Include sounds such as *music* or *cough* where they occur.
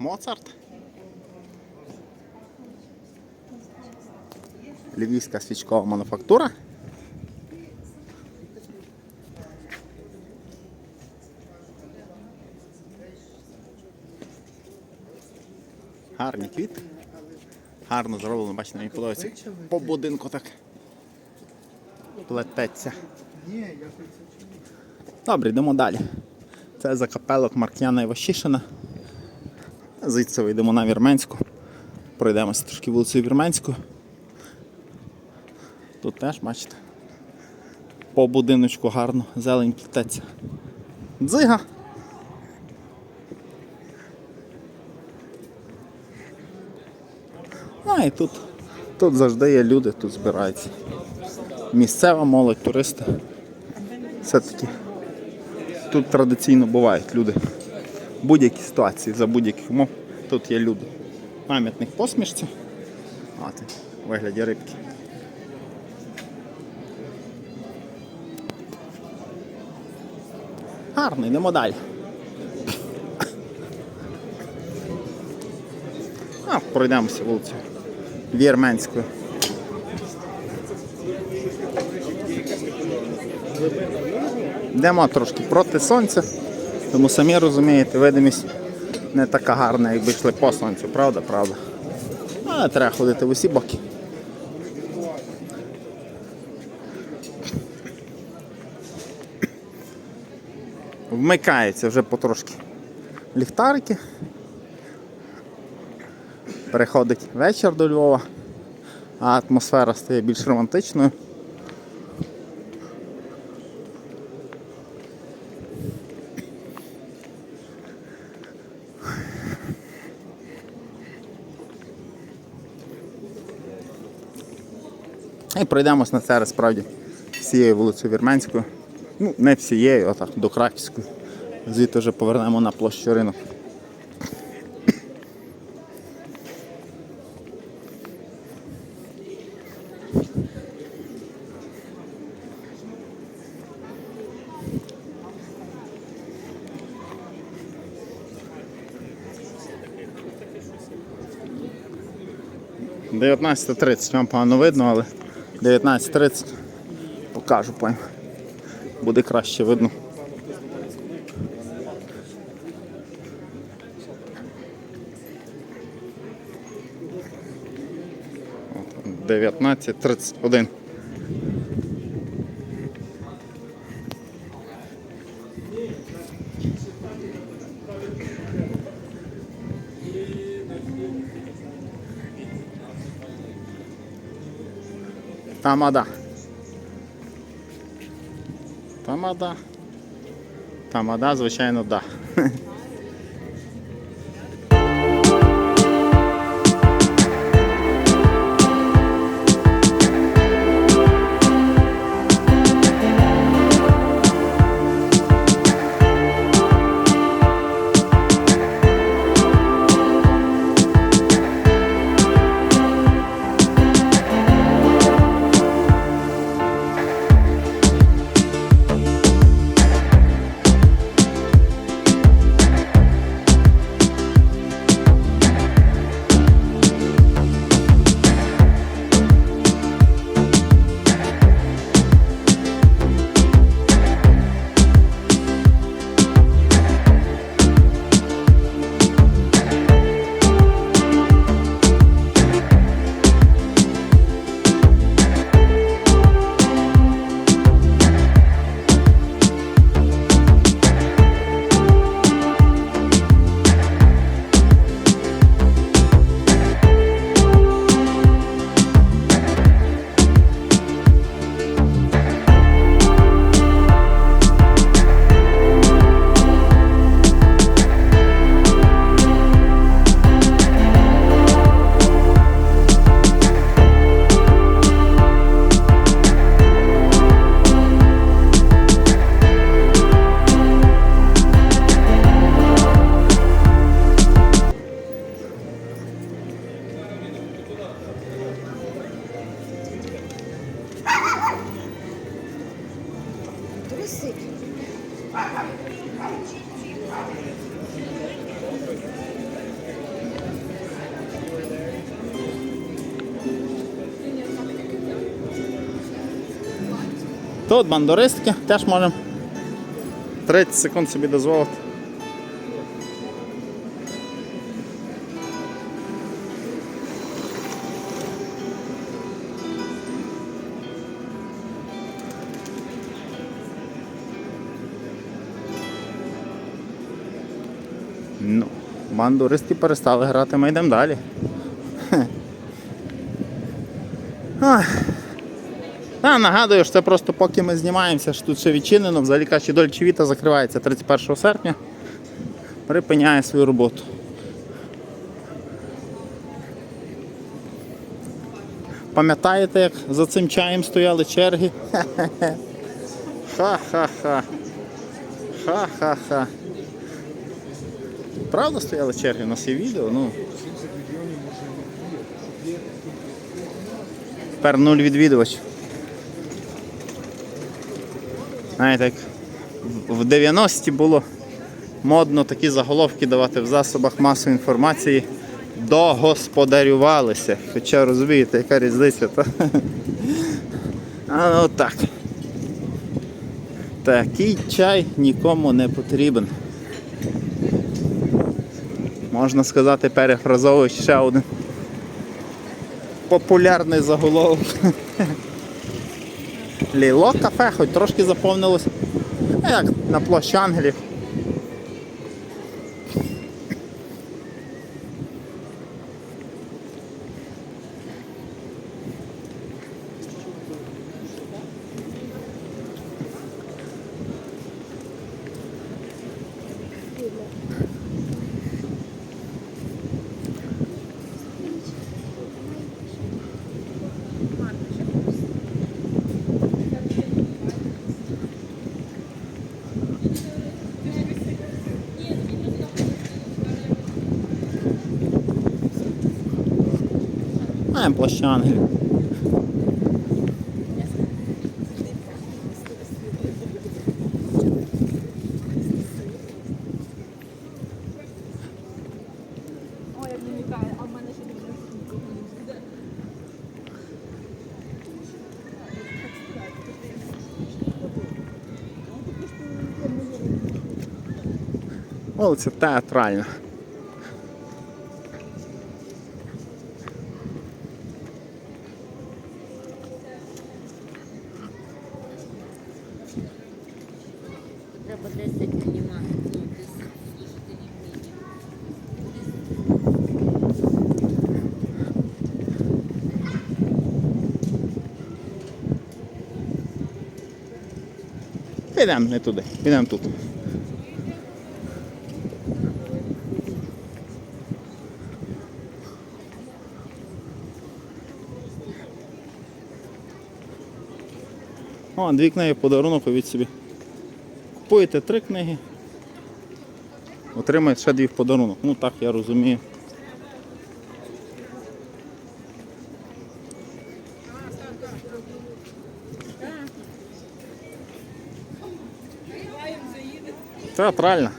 Моцарт. Львівська свічкова мануфактура. Гарні квіти. Гарно зроблено, бачите, мені подобається. По будинку так плететься. Добре, йдемо далі. Це закапелок Марк'яна Іващишина. Звідси вийдемо на Вірменську. Пройдемося трошки вулицею Вірменську. Тут теж, бачите, по будиночку гарно, зелень плететься. Дзига. А і тут, тут завжди є люди, тут збираються. Місцева молодь, туристи. Все-таки тут традиційно бувають люди. Будь-якій ситуації, за будь-яких умов тут є люди. Пам'ятник посмішці. А ти вигляді рибки. Гарно, йдемо далі. А, пройдемося вулицею Вірменською. Йдемо трошки проти сонця, тому самі розумієте, видимість не така гарна, якби йшли по сонцю, правда, правда. Але треба ходити в усі боки. Вмикаються вже потрошки ліхтарики. Переходить вечір до Львова, а атмосфера стає більш романтичною. І пройдемось на це справді всією вулицею Вірменською. Ну, не всією, а так, до Краківської. Звідти вже повернемо на площу ринок. Дев'ятнадцята тридцять, вам погано видно, але 19.30 покажу потім. Буде краще видно. Дев'ятнадцять тридцять один. Тамада. Тамада. Тамада, звичайно, да. висить. Тут бандуристки теж можемо 30 секунд собі дозволити. Ну, бандуристи перестали грати, ми йдемо далі. Хе. Ах. А, нагадую, що це просто поки ми знімаємося, що тут ще відчинено, взагалі каші Дольче Віта закривається 31 серпня. Припиняє свою роботу. Пам'ятаєте, як за цим чаєм стояли черги? Ха-ха-ха. Ха-ха-ха. Правда стояли черги? У нас є відео, ну. Тепер нуль відвідувачів. Знаєте, як в 90-ті було модно такі заголовки давати в засобах масової інформації. Догосподарювалися. Хоча розумієте, яка різниця, то. *laughs* А ну так. Такий чай нікому не потрібен. Можна сказати, перефразовуючи ще один популярний заголовок. Ліло кафе, хоч трошки заповнилось. Як на площі Ангелів. Маємо площу Ангелів. Ой, як намікає, а в мене ще дуже нікого не буде. Вулиця театральна. Треба 10 піднімати. Ну, десь слушати рівні. Підемо не туди, підемо тут. О, дві книги подарунок від собі. Купуєте три книги, отримаєте ще дві в подарунок. Ну так я розумію. Театральна.